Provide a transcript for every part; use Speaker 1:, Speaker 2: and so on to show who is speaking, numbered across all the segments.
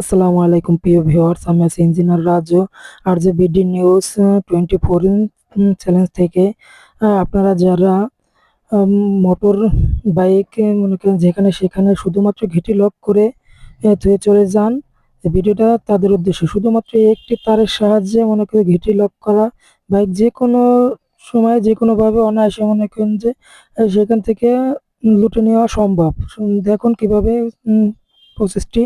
Speaker 1: আসসালামু আলাইকুম, প্রিয় ভিউয়ার্স। আমি আছি ইঞ্জিনিয়ার রাজু আর যে BD news twenty four challenge থেকে। আপনারা যারা মোটর বাইক মনে করেন যেখানে সেখানে শুধুমাত্র ঘিটি লক করে ধুয়ে চলে যান ভিডিওটা তাদের উদ্দেশ্যে। শুধুমাত্র একটি তারের সাহায্যে মনে করেন ঘিটি লক করা বাইক যে কোনো সময়, যে কোনোভাবে অনায়াসে মনে করেন যে সেখান থেকে লুটে নেওয়া সম্ভব। দেখুন কীভাবে প্রসেসটি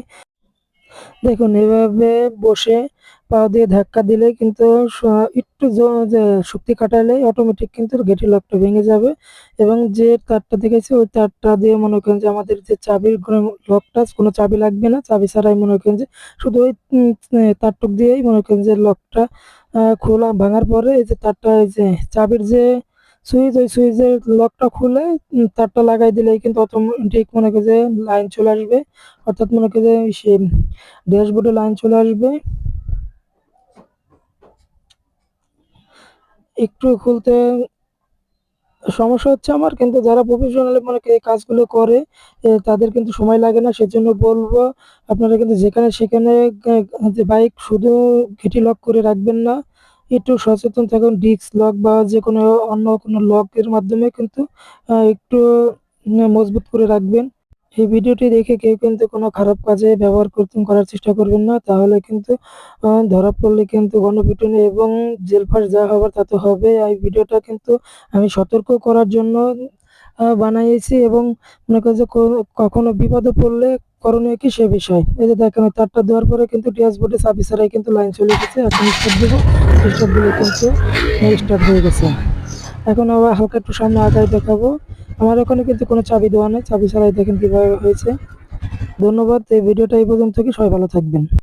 Speaker 1: দেখুন, এভাবে বসে পা দিয়ে ধাক্কা দিলে কিন্তু একটু শক্তি কাটালে অটোমেটিক কিন্তু গেটের লকটা ভেঙে যাবে এবং যে তারটা দেখেছি, ওই তারটা দিয়ে মনে করেন যে আমাদের যে চাবির লকটা কোনো চাবি লাগবে না। চাবি ছাড়াই মনে করেন যে শুধু ওই তারটুক দিয়েই মনে করেন যে লকটা খোলা ভাঙার পরে এই যে তারটা, এই যে চাবির যে সুইচ ওই সুইচের লকটা খুলে তারটা লাগাই দিলেই কিন্তু অটোমেটিক মনে করেন যে লাইন চলে আসবে। অর্থাৎ মনে করেন যে সে ড্যাশবোর্ডে লাইন চলে আসবে। একটু খুলতে সমস্যা হচ্ছে আমার, কিন্তু যারা প্রফেশনালি মনে এই কাজগুলো করে তাদের কিন্তু সময় লাগে না। সেজন্য বলব, আপনারা কিন্তু যেখানে সেখানে বাইক শুধু ঘিটি লক করে রাখবেন না। একটু সচেতন থাকুন, ডিস্ক লক বা যে কোনো অন্য কোনো লকের মাধ্যমে কিন্তু একটু মজবুত করে রাখবেন। এই ভিডিওটি দেখে কেউ কিন্তু কোনো খারাপ কাজে ব্যবহার করতে, করার চেষ্টা করবেন না। তাহলে কিন্তু ধরা পড়লে কিন্তু গণপিটনে এবং জেলফাস যা হবার তা তো হবে। এই ভিডিওটা কিন্তু আমি সতর্ক করার জন্য বানিয়েছি এবং মনে করি যে কখনো বিপদে পড়লে করণীয় কি সে বিষয়? এই যে দেখেন, ওই তারটা দেওয়ার পরে কিন্তু ড্যাশবোর্ডে চাবি ছাড়াই কিন্তু লাইন চলে গেছে। এখন স্টার্ট দেবো। স্টার্ট দিলে কিন্তু স্টার্ট হয়ে গেছে। এখন আবার হালকা একটু সামনে আগায় দেখাবো। আমার ওখানে কিন্তু কোনো চাবি দেওয়া নেই। চাবি ছাড়াই দেখেন কীভাবে হয়েছে। ধন্যবাদ। এই ভিডিওটা এই পর্যন্ত কি সবাই ভালো থাকবেন।